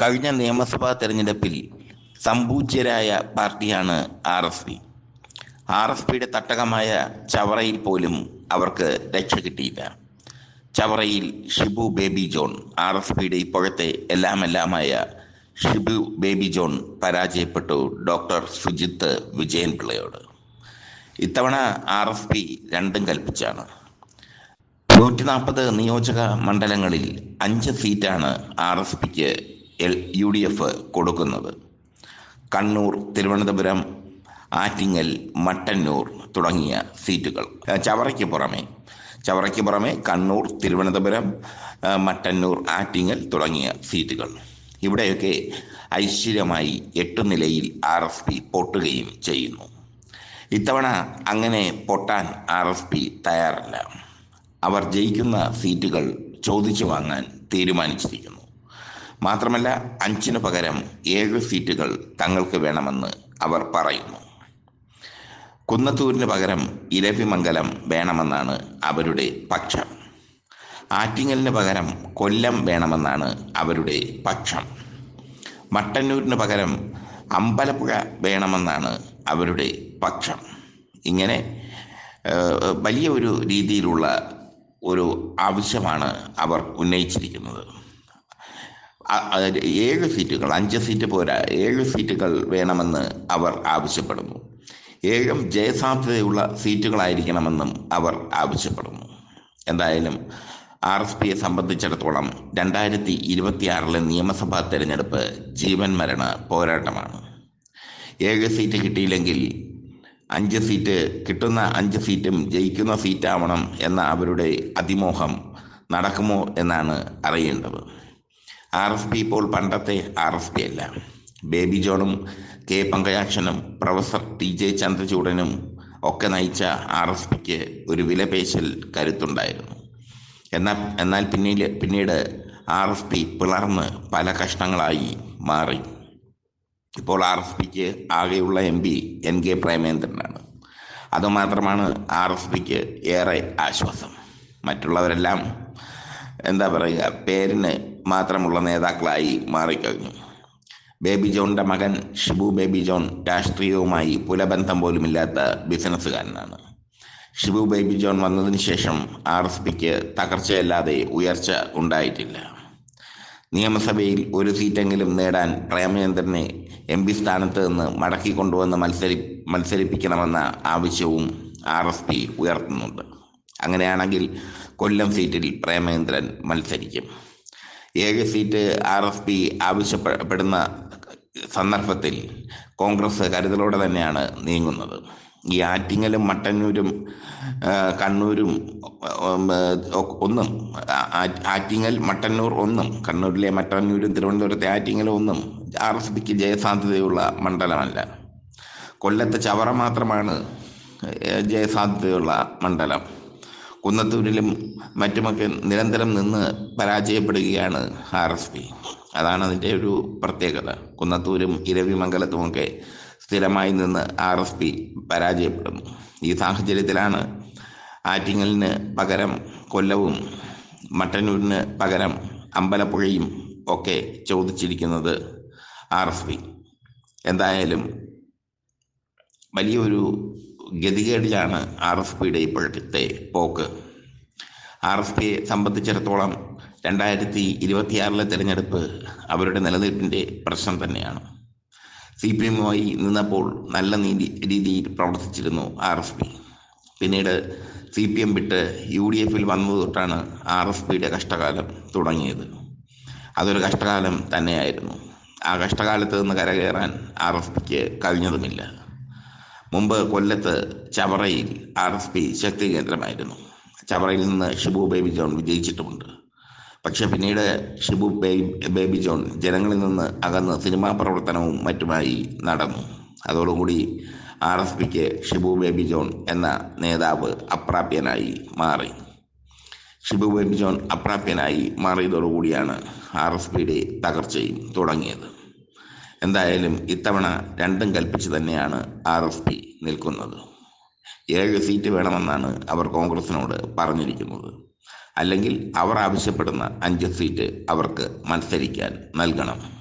കഴിഞ്ഞ നിയമസഭാ തെരഞ്ഞെടുപ്പിൽ സമ്പൂജ്യരായ പാർട്ടിയാണ് R S P. R S പിയുടെ തട്ടകമായ ചവറയിൽ പോലും അവർക്ക് രക്ഷ കിട്ടിയില്ല. ചവറയിൽ ഷിബു ബേബി ജോൺ ആർ എസ് പിയുടെ ഇപ്പോഴത്തെ എല്ലാം എല്ലാമായ ഷിബു ബേബി ജോൺ പരാജയപ്പെട്ടു ഡോക്ടർ സുജിത്ത് വിജയൻ പിള്ളയോട് ഇത്തവണ ആർ എസ് പി രണ്ടും കൽപ്പിച്ചാണ്. നൂറ്റി നാൽപ്പത് നിയോജക മണ്ഡലങ്ങളിൽ അഞ്ച് സീറ്റാണ് ആർ എസ് പിക്ക് എൽ യു ഡി എഫ് കൊടുക്കുന്നത്. കണ്ണൂർ തിരുവനന്തപുരം ആറ്റിങ്ങൽ മട്ടന്നൂർ തുടങ്ങിയ സീറ്റുകൾ. ചവറയ്ക്ക് പുറമെ ചവറയ്ക്ക് പുറമെ കണ്ണൂർ തിരുവനന്തപുരം മട്ടന്നൂർ ആറ്റിങ്ങൽ തുടങ്ങിയ സീറ്റുകൾ. ഇവിടെയൊക്കെ ഐശ്വര്യമായി എട്ട് നിലയിൽ ആർ എസ് പി പൊട്ടുകയും ചെയ്യുന്നു. ഇത്തവണ അങ്ങനെ പൊട്ടാൻ ആർ എസ് പി തയ്യാറല്ല. അവർ ജയിക്കുന്ന സീറ്റുകൾ ചോദിച്ചു വാങ്ങാൻ തീരുമാനിച്ചിരിക്കുന്നു. മാത്രമല്ല അഞ്ചിനു പകരം ഏഴ് സീറ്റുകൾ തങ്ങൾക്ക് വേണമെന്ന് അവർ പറയുന്നു. കുന്നത്തൂരിന് പകരം ഇരവിമംഗലം വേണമെന്നാണ് അവരുടെ പക്ഷം. ആറ്റിങ്ങലിന് പകരം കൊല്ലം വേണമെന്നാണ് അവരുടെ പക്ഷം. മട്ടന്നൂരിന് പകരം അമ്പലപ്പുഴ വേണമെന്നാണ് അവരുടെ പക്ഷം. ഇങ്ങനെ വലിയ ഒരു രീതിയിലുള്ള ഒരു ആവശ്യമാണ് അവർ ഉന്നയിച്ചിരിക്കുന്നത്. ഏഴ് സീറ്റുകൾ അഞ്ച് സീറ്റ് പോരാ ഏഴ് സീറ്റുകൾ വേണമെന്ന് അവർ ആവശ്യപ്പെടുന്നു. ഏഴും ജയസാധ്യതയുള്ള സീറ്റുകളായിരിക്കണമെന്നും അവർ ആവശ്യപ്പെടുന്നു. എന്തായാലും ആർ എസ് പിയെ സംബന്ധിച്ചിടത്തോളം രണ്ടായിരത്തി ഇരുപത്തിയാറിലെ നിയമസഭാ തെരഞ്ഞെടുപ്പ് ജീവൻ മരണ പോരാട്ടമാണ്. ഏഴ് സീറ്റ് കിട്ടിയില്ലെങ്കിൽ അഞ്ച് സീറ്റ് കിട്ടുന്ന അഞ്ച് സീറ്റും ജയിക്കുന്ന സീറ്റാവണം എന്ന അവരുടെ അതിമോഹം നടക്കുമോ എന്നാണ് അറിയേണ്ടത്. ആർ എസ് പി ഇപ്പോൾ പണ്ടത്തെ ആർ എസ് പി അല്ല. ബേബി ജോണും കെ പങ്കജാക്ഷനും പ്രൊഫസർ ടി ജെ ചന്ദ്രചൂഡനും ഒക്കെ നയിച്ച ആർ എസ് പിക്ക് ഒരു വിലപേശൽ കരുത്തുണ്ടായിരുന്നു. എന്നാൽ എന്നാൽ പിന്നീട് പിന്നീട് ആർ എസ് പി പിളർന്ന് പല കഷ്ണങ്ങളായി മാറി. ഇപ്പോൾ ആർ എസ് പിക്ക് ആകെയുള്ള എം പി എൻ കെ പ്രേമേന്ദ്രനാണ്. അതുമാത്രമാണ് ആർ എസ് പിക്ക് ഏറെ ആശ്വാസം. മറ്റുള്ളവരെല്ലാം എന്താ പറയുക പേരിന് മാത്രമുള്ള നേതാക്കളായി മാറിക്കഴിഞ്ഞു. ബേബി ജോണിന്റെ മകൻ ഷിബു ബേബി ജോൺ രാഷ്ട്രീയവുമായി പുലബന്ധം പോലുമില്ലാത്ത ബിസിനസ്സുകാരനാണ്. ഷിബു ബേബി ജോൺ വന്നതിന് ശേഷം ആർ എസ് പിക്ക് തകർച്ചയല്ലാതെ ഉയർച്ച ഉണ്ടായിട്ടില്ല. നിയമസഭയിൽ ഒരു സീറ്റെങ്കിലും നേടാൻ പ്രേമചന്ദ്രനെ എം പി സ്ഥാനത്ത് നിന്ന് മടക്കി കൊണ്ടുവന്ന് മത്സരി മത്സരിപ്പിക്കണമെന്ന ആവശ്യവും ആർ എസ് പി ഉയർത്തുന്നുണ്ട്. അങ്ങനെയാണെങ്കിൽ കൊല്ലം സീറ്റിൽ പ്രേമചന്ദ്രൻ മത്സരിക്കും. ഏഴ് സീറ്റ് ആർ എസ് പി ആവശ്യപ്പെടുന്ന സന്ദർഭത്തിൽ കോൺഗ്രസ് കരുതലോടെ തന്നെയാണ് നീങ്ങുന്നത്. ഈ ആറ്റിങ്ങലും മട്ടന്നൂരും കണ്ണൂരും ഒന്നും ആറ്റിങ്ങൽ മട്ടന്നൂർ ഒന്നും കണ്ണൂരിലെ മട്ടന്നൂരും തിരുവനന്തപുരത്തെ ആറ്റിങ്ങലും ഒന്നും ആർ എസ് പിക്ക് ജയസാധ്യതയുള്ള മണ്ഡലമല്ല. കൊല്ലത്തെ ചവറ മാത്രമാണ് ജയസാധ്യതയുള്ള മണ്ഡലം. കുന്നത്തൂരിലും മറ്റുമൊക്കെ നിരന്തരം നിന്ന് പരാജയപ്പെടുകയാണ് ആർ എസ് പി. അതാണ് അതിന്റെ ഒരു പ്രത്യേകത. കുന്നത്തൂരും ഇരവിമംഗലത്തുമൊക്കെ സ്ഥിരമായി നിന്ന് ആർ എസ് പി പരാജയപ്പെടുന്നു ഈ സാഹചര്യത്തിലാണ് ആറ്റിങ്ങലിന് പകരം കൊല്ലവും മട്ടന്നൂരിന് പകരം അമ്പലപ്പുഴയും ഒക്കെ ചോദിച്ചിരിക്കുന്നത് ആർ എസ് പി. എന്തായാലും വലിയൊരു ഗതികേടിലാണ് ആർ എസ് പിയുടെ ഇപ്പോഴത്തെ പോക്ക്. ആർ എസ് പിയെ സംബന്ധിച്ചിടത്തോളം രണ്ടായിരത്തി ഇരുപത്തിയാറിലെ തെരഞ്ഞെടുപ്പ് അവരുടെ നിലനിൽപ്പിന്റെ പ്രശ്നം തന്നെയാണ്. സി പി എമ്മുമായി നിന്നപ്പോൾ നല്ല നീതി രീതിയിൽ പ്രവർത്തിച്ചിരുന്നു ആർ എസ് പി പിന്നീട് സി പി എം വിട്ട് യു ഡി എഫിൽ വന്നത് തൊട്ടാണ് ആർ എസ് പിയുടെ കഷ്ടകാലം തുടങ്ങിയത്. അതൊരു കഷ്ടകാലം തന്നെയായിരുന്നു. ആ കഷ്ടകാലത്ത് നിന്ന് കരകയറാൻ ആർ എസ് പിക്ക് കഴിഞ്ഞതുമില്ല. മുമ്പ് കൊല്ലത്ത് ചവറയിൽ ആർ എസ് പി ശക്തി കേന്ദ്രമായിരുന്നു. ചവറയിൽ നിന്ന് ഷിബു ബേബി ജോൺ വിജയിച്ചിട്ടുമുണ്ട്. പക്ഷെ പിന്നീട് ഷിബു ബേബി ജോൺ ജനങ്ങളിൽ നിന്ന് അകന്ന് സിനിമാ പ്രവർത്തനവും മറ്റുമായി നടന്നു. അതോടുകൂടി ആർ എസ് പിക്ക് ഷിബു ബേബി ജോൺ എന്ന നേതാവ് അപ്രാപ്യനായി മാറി. ഷിബു ബേബി ജോൺ അപ്രാപ്യനായി മാറിയതോടുകൂടിയാണ് ആർ എസ് പിയുടെ തകർച്ചയും തുടങ്ങിയത്. എന്തായാലും ഇത്തവണ രണ്ടും കൽപ്പിച്ച് തന്നെയാണ് ആർ എസ് പി നിൽക്കുന്നത്. ഏഴ് സീറ്റ് വേണമെന്നാണ് അവർ കോൺഗ്രസിനോട് പറഞ്ഞിരിക്കുന്നത്. അല്ലെങ്കിൽ അവർ ആവശ്യപ്പെടുന്ന അഞ്ച് സീറ്റ് അവർക്ക് മത്സരിക്കാൻ നൽകണം.